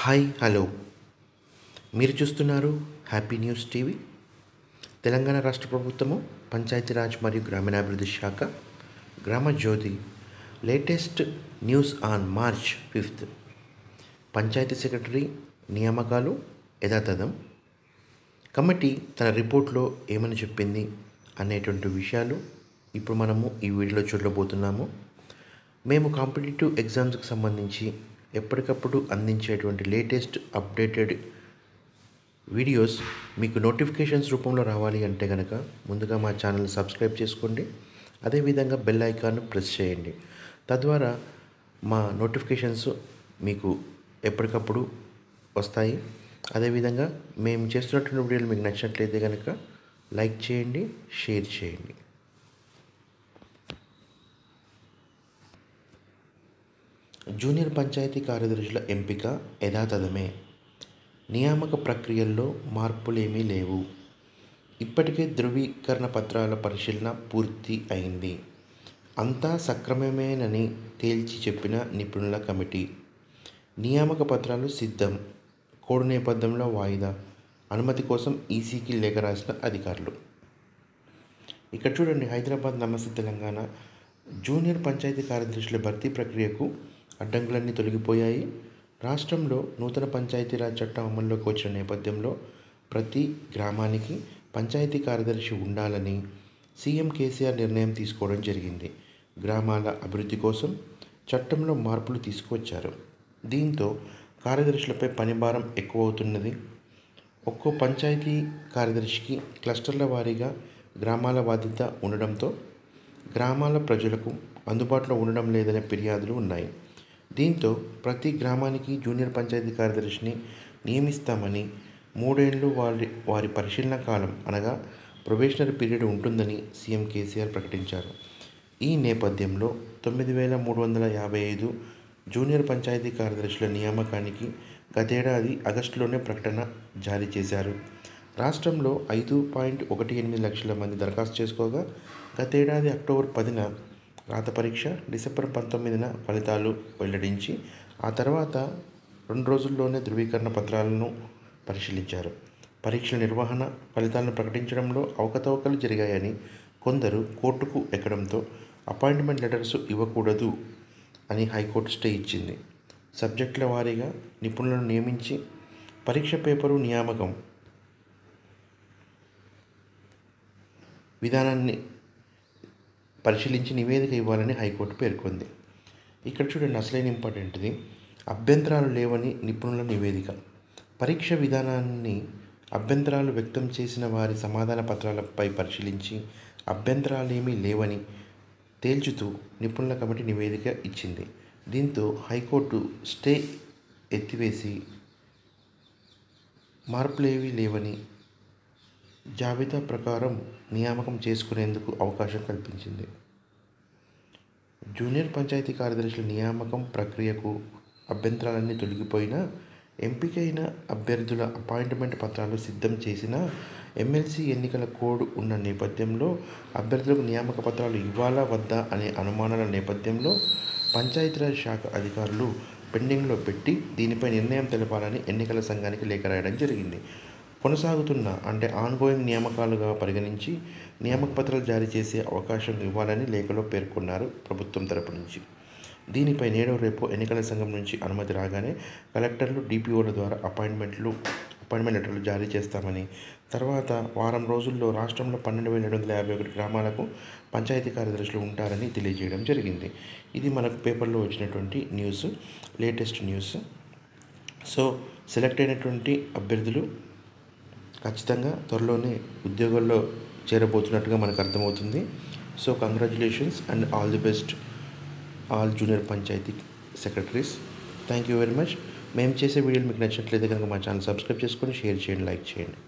Hi hello. మీరు చూస్తున్నారు happy news TV. Telangana రాష్ట్ర ప్రభుత్వము పంచాయతీరాజ్ మరియు గ్రామీణాభివృద్ధి శాఖ Grama Jyothi latest news on March fifth. Panchayat secretary నియామకాలు యథాతథం. కమిటీ తన రిపోర్ట్లో ఏమని చెప్పింది అనేటువంటి విషయాలు ఇప్పుడు మనము ఈ వీడియోలో చూడబోతున్నాము. మేము కాంపిటేటివ్ ఎగ్జామ్స్కి సంబంధించి ఎప్పటికప్పుడు అందించేటువంటి లేటెస్ట్ అప్డేటెడ్ వీడియోస్ మీకు నోటిఫికేషన్స్ రూపంలో రావాలి అంటే కనుక ముందుగా మా ఛానల్ సబ్స్క్రైబ్ చేసుకోండి. అదేవిధంగా బెల్ ఐకాన్ను ప్రెస్ చేయండి. తద్వారా మా నోటిఫికేషన్స్ మీకు ఎప్పటికప్పుడు వస్తాయి. అదేవిధంగా మేము చేస్తున్నటువంటి వీడియోలు మీకు నచ్చినట్లయితే కనుక లైక్ చేయండి షేర్ చేయండి. జూనియర్ పంచాయతీ కార్యదర్శుల ఎంపిక యథాతథమే. నియామక ప్రక్రియల్లో మార్పులేమీ లేవు. ఇప్పటికే ధృవీకరణ పత్రాల పరిశీలన పూర్తి అయింది. అంతా సక్రమమేనని తేల్చి చెప్పిన నిపుణుల కమిటీ. నియామక పత్రాలు సిద్ధం. కోడు నేపథ్యంలో వాయిదా. అనుమతి కోసం ఈసీకి లేఖ రాసిన అధికారులు. ఇక్కడ చూడండి హైదరాబాద్ నమస్తే తెలంగాణ. జూనియర్ పంచాయతీ కార్యదర్శుల భర్తీ ప్రక్రియకు అడ్డంకులన్నీ తొలగిపోయాయి. రాష్ట్రంలో నూతన పంచాయతీరాజ్ చట్టం అమల్లోకి వచ్చిన నేపథ్యంలో ప్రతి గ్రామానికి పంచాయతీ కార్యదర్శి ఉండాలని సీఎం కేసీఆర్ నిర్ణయం తీసుకోవడం జరిగింది. గ్రామాల అభివృద్ధి కోసం చట్టంలో మార్పులు తీసుకువచ్చారు. దీంతో కార్యదర్శులపై పనిభారం ఎక్కువవుతున్నది. ఒక్కో పంచాయతీ కార్యదర్శికి క్లస్టర్ల వారీగా గ్రామాల బాధ్యత ఉండడంతో గ్రామాల ప్రజలకు అందుబాటులో ఉండడం లేదనే ఫిర్యాదులు ఉన్నాయి. దీంతో ప్రతి గ్రామానికి జూనియర్ పంచాయతీ కార్యదర్శిని నియమిస్తామని మూడేళ్ళు వారి వారి పరిశీలన కాలం అనగా ప్రొబేషనరీ పీరియడ్ ఉంటుందని సీఎం కేసీఆర్ ప్రకటించారు. ఈ నేపథ్యంలో తొమ్మిది వేల మూడు వందల యాభై ఐదు జూనియర్ పంచాయతీ కార్యదర్శుల నియామకానికి గతేడాది ఆగస్టులోనే ప్రకటన జారీ చేశారు. రాష్ట్రంలో ఐదు పాయింట్ ఒకటి ఎనిమిది లక్షల మంది దరఖాస్తు చేసుకోగా గతేడాది అక్టోబర్ పదిన రాత పరీక్ష డిసెంబర్ పంతొమ్మిదిన ఫలితాలు వెల్లడించి ఆ తర్వాత రెండు రోజుల్లోనే ధృవీకరణ పత్రాలను పరిశీలించారు. పరీక్షల నిర్వహణ ఫలితాలను ప్రకటించడంలో అవకతవకలు జరిగాయని కొందరు కోర్టుకు ఎక్కడంతో అపాయింట్మెంట్ లెటర్స్ ఇవ్వకూడదు అని హైకోర్టు స్టే ఇచ్చింది. సబ్జెక్టుల వారీగా నిపుణులను నియమించి పరీక్ష పేపరు నియామకం విధానాన్ని పరిశీలించి నివేదిక ఇవ్వాలని హైకోర్టు పేర్కొంది. ఇక్కడ చూడండి అసలైన ఇంపార్టెంట్ది. అభ్యంతరాలు లేవని నిపుణుల నివేదిక. పరీక్ష విధానాన్ని అభ్యంతరాలు వ్యక్తం చేసిన వారి సమాధాన పత్రాలపై పరిశీలించి అభ్యంతరాలేమీ లేవని తేల్చుతూ నిపుణుల కమిటీ నివేదిక ఇచ్చింది. దీంతో హైకోర్టు స్టే ఎత్తివేసి మార్పులేవీ లేవని జాబితా ప్రకారం నియామకం చేసుకునేందుకు అవకాశం కల్పించింది. జూనియర్ పంచాయతీ కార్యదర్శుల నియామకం ప్రక్రియకు అభ్యంతరాలన్నీ తొలగిపోయినా ఎంపికైన అభ్యర్థుల అపాయింట్మెంట్ పత్రాలు సిద్ధం చేసిన ఎమ్మెల్సీ ఎన్నికల కోడ్ ఉన్న నేపథ్యంలో అభ్యర్థులకు నియామక పత్రాలు ఇవ్వాలా వద్దా అనే అనుమానాల నేపథ్యంలో పంచాయతీరాజ్ శాఖ అధికారులు పెండింగ్లో పెట్టి దీనిపై నిర్ణయం తెలపాలని ఎన్నికల సంఘానికి లేఖ రాయడం జరిగింది. కొనసాగుతున్న అంటే ఆన్గోయింగ్ నియామకాలుగా పరిగణించి నియామక పత్రాలు జారీ చేసే అవకాశం ఇవ్వాలని లేఖలో పేర్కొన్నారు ప్రభుత్వం తరపు నుంచి. దీనిపై నేడు రేపు ఎన్నికల సంఘం నుంచి అనుమతి రాగానే కలెక్టర్లు డిపిఓల ద్వారా అపాయింట్మెంట్లు అపాయింట్మెంట్ లెటర్లు జారీ చేస్తామని తర్వాత వారం రోజుల్లో రాష్ట్రంలో పన్నెండు వేల ఏడు వందల యాభై ఒకటి గ్రామాలకు పంచాయతీ కార్యదర్శులు ఉంటారని తెలియజేయడం జరిగింది. ఇది మనకు పేపర్లో వచ్చినటువంటి news latest news. So select అయినటువంటి అభ్యర్థులు ఖచ్చితంగా త్వరలోనే ఉద్యోగాల్లో చేరబోతున్నట్టుగా మనకు అర్థమవుతుంది. So congratulations and all the best all junior panchayat secretaries thank you very much మేము చేసే వీడియోలు మీకు నచ్చినట్లయితే కనుక మా ఛానల్ సబ్స్క్రైబ్ చేసుకొని షేర్ చేయండి లైక్ చేయండి.